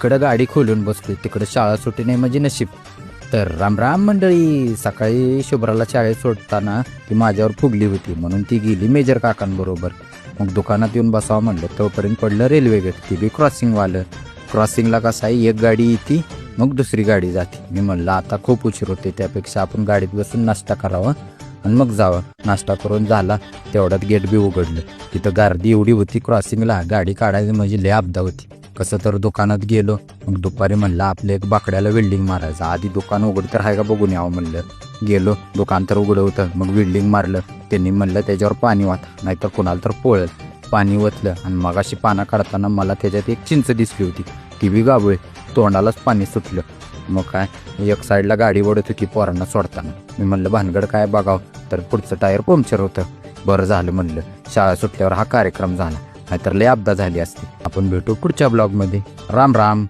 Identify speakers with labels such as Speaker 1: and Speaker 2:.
Speaker 1: इकडं गाडी खोलून बसते तिकडं शाळा सुटी नाही म्हणजे नशीब. तर रामराम मंडळी सकाळी शुभ्राला शाळेत सोडताना ती माझ्यावर फुगली होती. म्हणून ती गेली मेजर काकांबरोबर. मग दुकानात येऊन बसावं म्हणलं. तोपर्यंत पडलं रेल्वे गेट. ती बी क्रॉसिंगवालं. क्रॉसिंगला कसं आहे? एक गाडी येते मग दुसरी गाडी जाते. मी म्हणलं आता खूप उशीर होते त्यापेक्षा आपण गाडीत बसून नाश्ता करावा आणि मग जावं. नाश्ता करून झाला. तेवढ्यात गेट बी उघडलं. तिथं गर्दी एवढी होती क्रॉसिंगला. गाडी काढायची म्हणजे लय अपदा होती. कसं तर दुकानात गेलो. मग दुपारी म्हणलं आपलं एक बाकड्याला वेल्डिंग मारायचं. आधी दुकान उघड तर आहे का बघून यावं म्हणलं. गेलो दुकान तर उघडं होतं. मग वेल्डिंग मारलं. त्यांनी म्हणलं त्याच्यावर पाणी वाटा नाहीतर कुणाला तर पोळल. पाणी ओतलं आणि मग अशी पानं काढताना मला त्याच्यात एक चिंच दिसली होती. ती बी गाबळे. तोंडालाच पाणी सुटलं. मग काय एक साईडला गाडी ओढत होती पोरांना सोडताना. मी म्हणलं भानगड काय बघावं? तर पुढचं टायर पंक्चर होतं. बरं झालं म्हणलं. शाळा सुटल्यावर हा कार्यक्रम झाला. नाहीतर लय अपदा झाली असते. आपण भेटू पुढच्या ब्लॉगमध्ये राम राम.